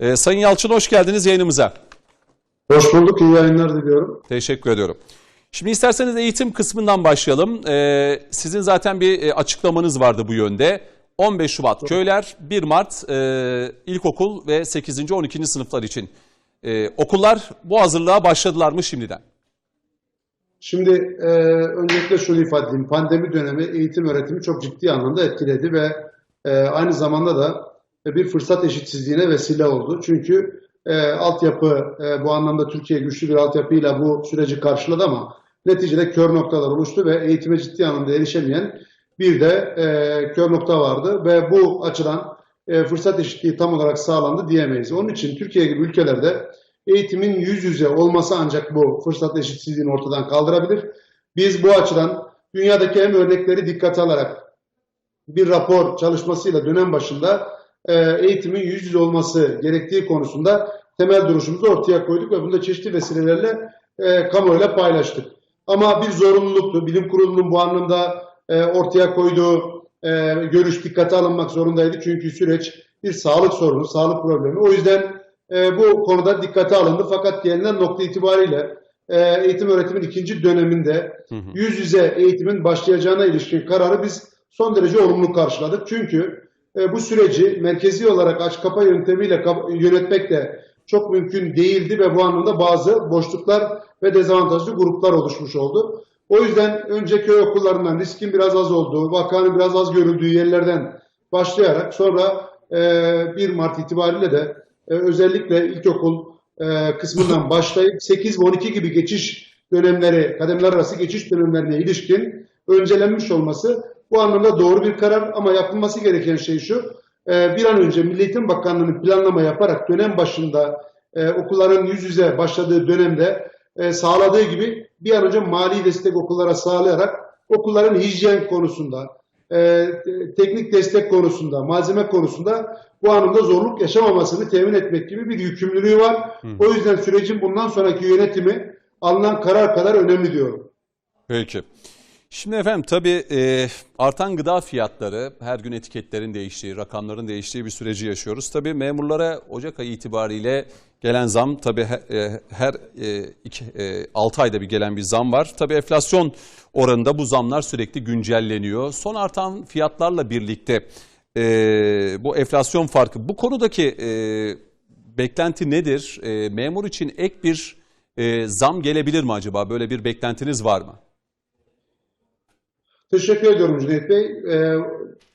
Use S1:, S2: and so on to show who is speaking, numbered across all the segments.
S1: Ee, Sayın Yalçın hoş geldiniz yayınımıza.
S2: Hoş bulduk, iyi yayınlar diliyorum.
S1: Teşekkür ediyorum. Şimdi isterseniz eğitim kısmından başlayalım. Ee, sizin zaten bir e, açıklamanız vardı bu yönde. 15 Şubat köyler, 1 Mart e, ilkokul ve 8. 12. sınıflar için. E, okullar bu hazırlığa başladılar mı şimdiden?
S2: Şimdi e, öncelikle şunu ifade edeyim. Pandemi dönemi eğitim öğretimi çok ciddi anlamda etkiledi ve e, aynı zamanda da bir fırsat eşitsizliğine vesile oldu. Çünkü e, altyapı e, bu anlamda Türkiye güçlü bir altyapıyla bu süreci karşıladı ama neticede kör noktalar oluştu ve eğitime ciddi anlamda erişemeyen bir de e, kör nokta vardı ve bu açıdan e, fırsat eşitliği tam olarak sağlandı diyemeyiz. Onun için Türkiye gibi ülkelerde eğitimin yüz yüze olması ancak bu fırsat eşitsizliğini ortadan kaldırabilir. Biz bu açıdan dünyadaki hem örnekleri dikkate alarak bir rapor çalışmasıyla dönem başında e, eğitimin yüz yüze olması gerektiği konusunda temel duruşumuzu ortaya koyduk ve bunu da çeşitli vesilelerle e, kamuoyuyla paylaştık. Ama bir zorunluluktu. Bilim kurulunun bu anlamda e, ortaya koyduğu e, görüş dikkate alınmak zorundaydı. Çünkü süreç bir sağlık sorunu, sağlık problemi. O yüzden e, bu konuda dikkate alındı. Fakat gelinen nokta itibariyle e, eğitim öğretimin ikinci döneminde yüz yüze eğitimin başlayacağına ilişkin kararı biz son derece olumlu karşıladık. Çünkü e, bu süreci merkezi olarak aç kapa yöntemiyle yönetmek de çok mümkün değildi ve bu anlamda bazı boşluklar ve dezavantajlı gruplar oluşmuş oldu. O yüzden önce köy okullarından riskin biraz az olduğu, vakanın biraz az görüldüğü yerlerden başlayarak sonra e, 1 Mart itibariyle de e, özellikle ilkokul e, kısmından başlayıp 8 ve 12 gibi geçiş dönemleri, kademler arası geçiş dönemlerine ilişkin öncelenmiş olması bu anlamda doğru bir karar ama yapılması gereken şey şu, e, bir an önce Milli Eğitim Bakanlığı'nın planlama yaparak dönem başında e, okulların yüz yüze başladığı dönemde e, sağladığı gibi bir an önce mali destek okullara sağlayarak okulların hijyen konusunda, teknik destek konusunda, malzeme konusunda bu anlamda zorluk yaşamamasını temin etmek gibi bir yükümlülüğü var. O yüzden sürecin bundan sonraki yönetimi alınan karar kadar önemli diyorum.
S1: Peki. Şimdi efendim tabii e, artan gıda fiyatları, her gün etiketlerin değiştiği, rakamların değiştiği bir süreci yaşıyoruz. Tabii memurlara Ocak ayı itibariyle gelen zam, tabii e, her 6 ayda bir gelen bir zam var. Tabii enflasyon oranında bu zamlar sürekli güncelleniyor. Son artan fiyatlarla birlikte e, bu enflasyon farkı, bu konudaki e, beklenti nedir? E, memur için ek bir e, zam gelebilir mi acaba? Böyle bir beklentiniz var mı?
S2: Teşekkür ediyorum Cüneyt Bey. Ee,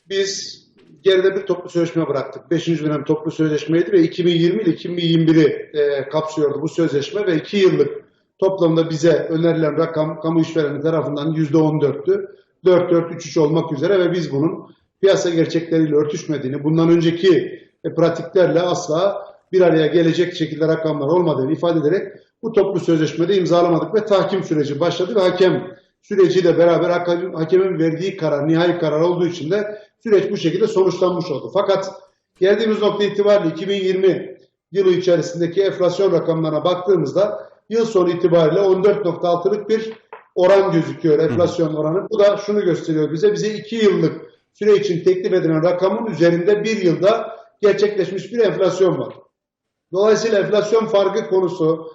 S2: biz geride bir toplu sözleşme bıraktık. Beşinci dönem toplu sözleşmeydi ve 2020 ile 2021'i e, kapsıyordu bu sözleşme ve iki yıllık toplamda bize önerilen rakam kamu işvereni tarafından yüzde on dörttü. 4-4-3-3 olmak üzere ve biz bunun piyasa gerçekleriyle örtüşmediğini, bundan önceki e, pratiklerle asla bir araya gelecek şekilde rakamlar olmadığını ifade ederek bu toplu sözleşmede imzalamadık ve tahkim süreci başladı ve hakem süreciyle beraber hakem- hakemin verdiği karar, nihai karar olduğu için de süreç bu şekilde sonuçlanmış oldu. Fakat geldiğimiz nokta itibariyle 2020 yılı içerisindeki enflasyon rakamlarına baktığımızda yıl sonu itibariyle 14.6'lık bir oran gözüküyor enflasyon oranı. Bu da şunu gösteriyor bize. Bize 2 yıllık süre için teklif edilen rakamın üzerinde bir yılda gerçekleşmiş bir enflasyon var. Dolayısıyla enflasyon farkı konusu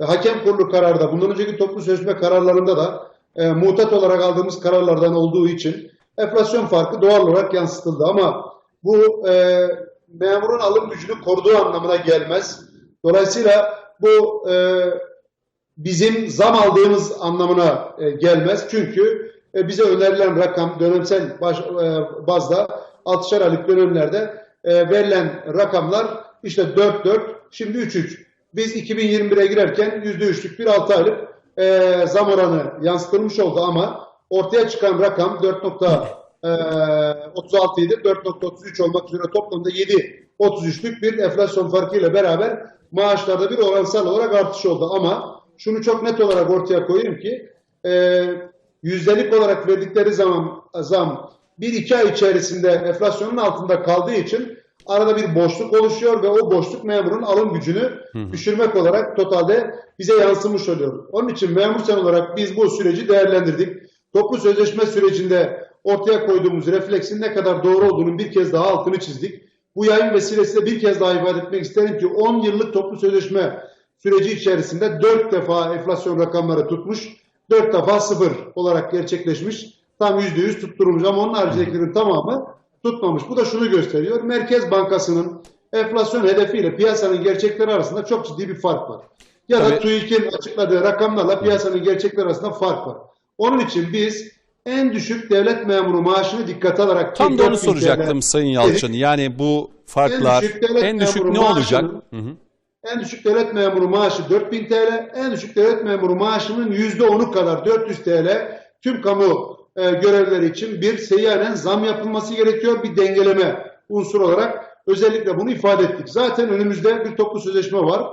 S2: hakem kurulu kararda, bundan önceki toplu sözleşme kararlarında da e, muhtat olarak aldığımız kararlardan olduğu için enflasyon farkı doğal olarak yansıtıldı. Ama bu e, memurun alım gücünü koruduğu anlamına gelmez. Dolayısıyla bu e, bizim zam aldığımız anlamına e, gelmez. Çünkü e, bize önerilen rakam dönemsel baş, e, bazda 6'şer aylık dönemlerde e, verilen rakamlar işte 4-4 şimdi 3-3. Biz 2021'e girerken %3'lük bir 6 aylık e, zam oranı yansıtılmış oldu ama ortaya çıkan rakam 4.36 idi. 4.33 olmak üzere toplamda 7.33'lük bir enflasyon farkıyla beraber maaşlarda bir oransal olarak artış oldu. Ama şunu çok net olarak ortaya koyayım ki e, yüzdelik olarak verdikleri zaman zam bir iki ay içerisinde enflasyonun altında kaldığı için arada bir boşluk oluşuyor ve o boşluk memurun alım gücünü düşürmek olarak totalde bize yansımış oluyor. Onun için memur sen olarak biz bu süreci değerlendirdik. Toplu sözleşme sürecinde ortaya koyduğumuz refleksin ne kadar doğru olduğunun bir kez daha altını çizdik. Bu yayın vesilesiyle bir kez daha ifade etmek isterim ki 10 yıllık toplu sözleşme süreci içerisinde 4 defa enflasyon rakamları tutmuş, 4 defa sıfır olarak gerçekleşmiş. Tam %100 tutturulmuş ama onun haricindekilerin tamamı tutmamış. Bu da şunu gösteriyor. Merkez Bankası'nın enflasyon hedefiyle piyasanın gerçekleri arasında çok ciddi bir fark var. Ya da
S1: Tabii.
S2: TÜİK'in açıkladığı rakamlarla piyasanın gerçekleri arasında fark var. Onun için biz en düşük devlet memuru maaşını dikkate alarak
S1: Tam da onu
S2: 4000 TL
S1: soracaktım Sayın Yalçın. Yani bu farklar
S2: En düşük
S1: en düşük ne olacak?
S2: maaşının-
S1: Hı hı.
S2: En düşük devlet memuru maaşı 4000 TL, en düşük devlet memuru maaşının %10'u kadar 400 TL tüm kamu e, görevleri için bir seyyanen zam yapılması gerekiyor. Bir dengeleme unsur olarak özellikle bunu ifade ettik. Zaten önümüzde bir toplu sözleşme var.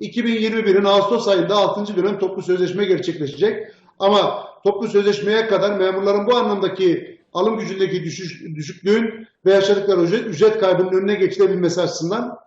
S2: 2021'in Ağustos ayında 6. dönem toplu sözleşme gerçekleşecek. Ama toplu sözleşmeye kadar memurların bu anlamdaki alım gücündeki düşüş, düşüklüğün ve yaşadıkları ücret, ücret kaybının önüne geçilebilmesi açısından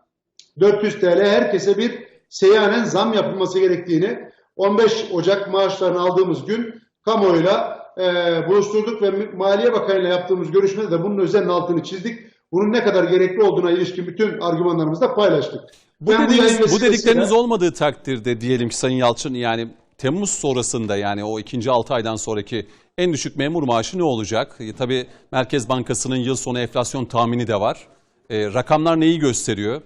S2: 400 TL herkese bir seyyanen zam yapılması gerektiğini 15 Ocak maaşlarını aldığımız gün kamuoyuyla e, buluşturduk ve Maliye Bakanı'yla yaptığımız görüşmede de bunun özelinin altını çizdik. Bunun ne kadar gerekli olduğuna ilişkin bütün argümanlarımızı da paylaştık.
S1: Bu,
S2: Ben
S1: dediğiniz, bu
S2: vesilesiyle-
S1: dedikleriniz olmadığı takdirde diyelim ki Sayın Yalçın yani Temmuz sonrasında yani o ikinci 6 aydan sonraki en düşük memur maaşı ne olacak? E, tabii Merkez Bankası'nın yıl sonu enflasyon tahmini de var. E, rakamlar neyi gösteriyor?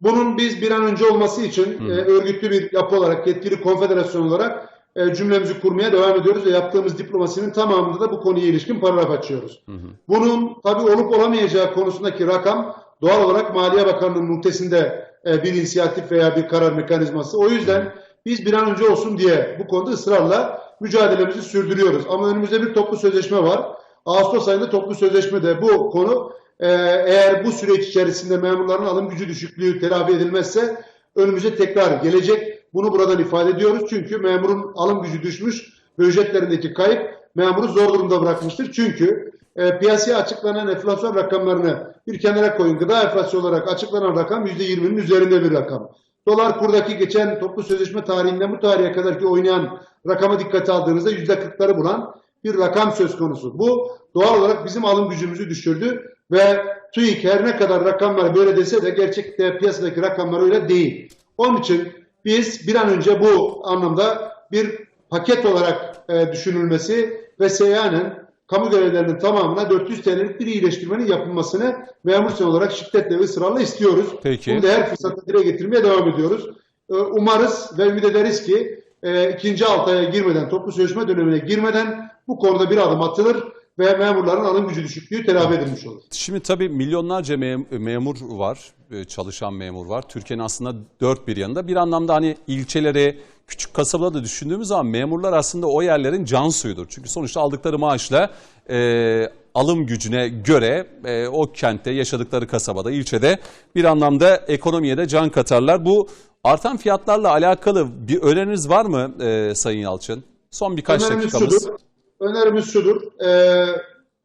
S2: Bunun biz bir an önce olması için e, örgütlü bir yapı olarak, yetkili konfederasyon olarak e, cümlemizi kurmaya devam ediyoruz ve yaptığımız diplomasinin tamamında da bu konuya ilişkin paragraf açıyoruz. Bunun tabii olup olamayacağı konusundaki rakam doğal olarak Maliye Bakanlığı'nın muhtesinde e, bir inisiyatif veya bir karar mekanizması. O yüzden biz bir an önce olsun diye bu konuda ısrarla mücadelemizi sürdürüyoruz. Ama önümüzde bir toplu sözleşme var. Ağustos ayında toplu sözleşmede bu konu e, eğer bu süreç içerisinde memurların alım gücü düşüklüğü telafi edilmezse önümüze tekrar gelecek. Bunu buradan ifade ediyoruz. Çünkü memurun alım gücü düşmüş ve ücretlerindeki kayıp memuru zor durumda bırakmıştır. Çünkü e, piyasaya açıklanan enflasyon rakamlarını bir kenara koyun. Gıda enflasyonu olarak açıklanan rakam %20'nin üzerinde bir rakam. Dolar kurdaki geçen toplu sözleşme tarihinden bu tarihe kadarki oynayan rakamı dikkate aldığınızda %40'ları bulan bir rakam söz konusu. Bu doğal olarak bizim alım gücümüzü düşürdü ve TÜİK her ne kadar rakamlar böyle dese de gerçekte piyasadaki rakamlar öyle değil. Onun için biz bir an önce bu anlamda bir paket olarak e, düşünülmesi ve seyyanen kamu görevlerinin tamamına 400 TL'lik bir iyileştirmenin yapılmasını memur sen olarak şiddetle ve ısrarla istiyoruz.
S1: Peki.
S2: Bunu da her fırsatta dile getirmeye devam ediyoruz. Ee, Umarız ve ümit ederiz ki e, ikinci altı aya girmeden, toplu sözleşme dönemine girmeden bu konuda bir adım atılır ve memurların alım gücü düşüklüğü telafi edilmiş olur.
S1: Şimdi tabii milyonlarca mem- memur var, e, çalışan memur var. Türkiye'nin aslında dört bir yanında. Bir anlamda hani ilçeleri, küçük kasabaları da düşündüğümüz zaman memurlar aslında o yerlerin can suyudur. Çünkü sonuçta aldıkları maaşla e, alım gücüne göre e, o kentte, yaşadıkları kasabada, ilçede bir anlamda ekonomiye de can katarlar. Bu artan fiyatlarla alakalı bir öneriniz var mı e, Sayın Yalçın? Son birkaç
S2: Önerimiz
S1: dakikamız.
S2: şudur. Önerimiz şudur. Ee,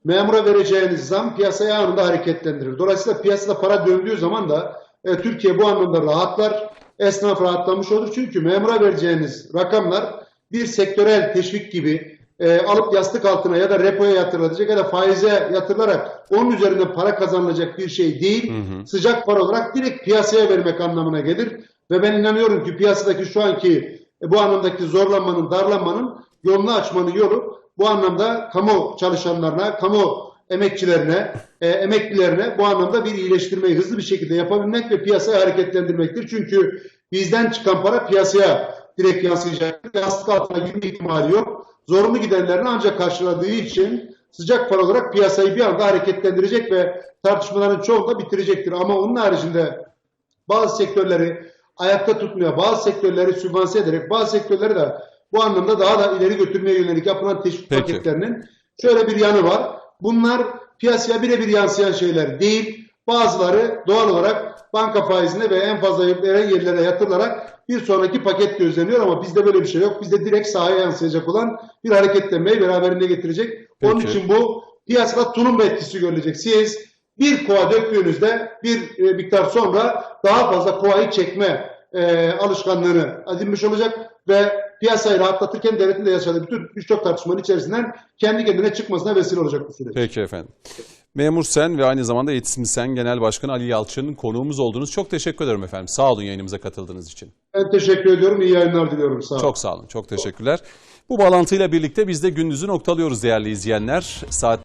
S2: memura vereceğiniz zam piyasayı anında hareketlendirir. Dolayısıyla piyasada para döndüğü zaman da e, Türkiye bu anlamda rahatlar. Esnaf rahatlamış olur. Çünkü memura vereceğiniz rakamlar bir sektörel teşvik gibi e, alıp yastık altına ya da repoya yatırılacak ya da faize yatırılarak onun üzerinden para kazanılacak bir şey değil. Sıcak para olarak direkt piyasaya vermek anlamına gelir. Ve ben inanıyorum ki piyasadaki şu anki e, bu anlamdaki zorlanmanın, darlanmanın yolunu açmanın yolu bu anlamda kamu çalışanlarına, kamu emekçilerine, e, emeklilerine bu anlamda bir iyileştirmeyi hızlı bir şekilde yapabilmek ve piyasayı hareketlendirmektir. Çünkü bizden çıkan para piyasaya direkt yansıyacaktır. Yastık altına girme ihtimali yok. Zorunlu giderlerini ancak karşıladığı için sıcak para olarak piyasayı bir anda hareketlendirecek ve tartışmaların çoğunu da bitirecektir. Ama onun haricinde bazı sektörleri ayakta tutmaya, bazı sektörleri sübvanse ederek, bazı sektörleri de bu anlamda daha da ileri götürmeye yönelik yapılan teşvik
S1: Peki.
S2: paketlerinin şöyle bir yanı var. Bunlar piyasaya birebir yansıyan şeyler değil. Bazıları doğal olarak banka faizine ve en fazla yerlere yatırılarak bir sonraki paket gözleniyor ama bizde böyle bir şey yok. Bizde direkt sahaya yansıyacak olan bir hareketlenmeyi beraberinde getirecek. Onun
S1: Peki.
S2: için bu piyasada tulumba etkisi görülecek. Siz bir kova döktüğünüzde bir e, miktar sonra daha fazla kovayı çekme e, alışkanlığını edinmiş olacak ve piyasayı rahatlatırken devletin de yaşadığı bütün birçok tartışmanın içerisinden kendi kendine çıkmasına vesile olacak bu süreç.
S1: Peki efendim. Memur Sen ve aynı zamanda Eğitim Sen Genel Başkanı Ali Yalçın'ın konuğumuz oldunuz. Çok teşekkür ederim efendim. Sağ olun yayınımıza katıldığınız için.
S2: Ben teşekkür ediyorum. İyi yayınlar diliyorum. Sağ olun.
S1: Çok sağ olun. Çok teşekkürler. Bu bağlantıyla birlikte biz de gündüzü noktalıyoruz değerli izleyenler. Saat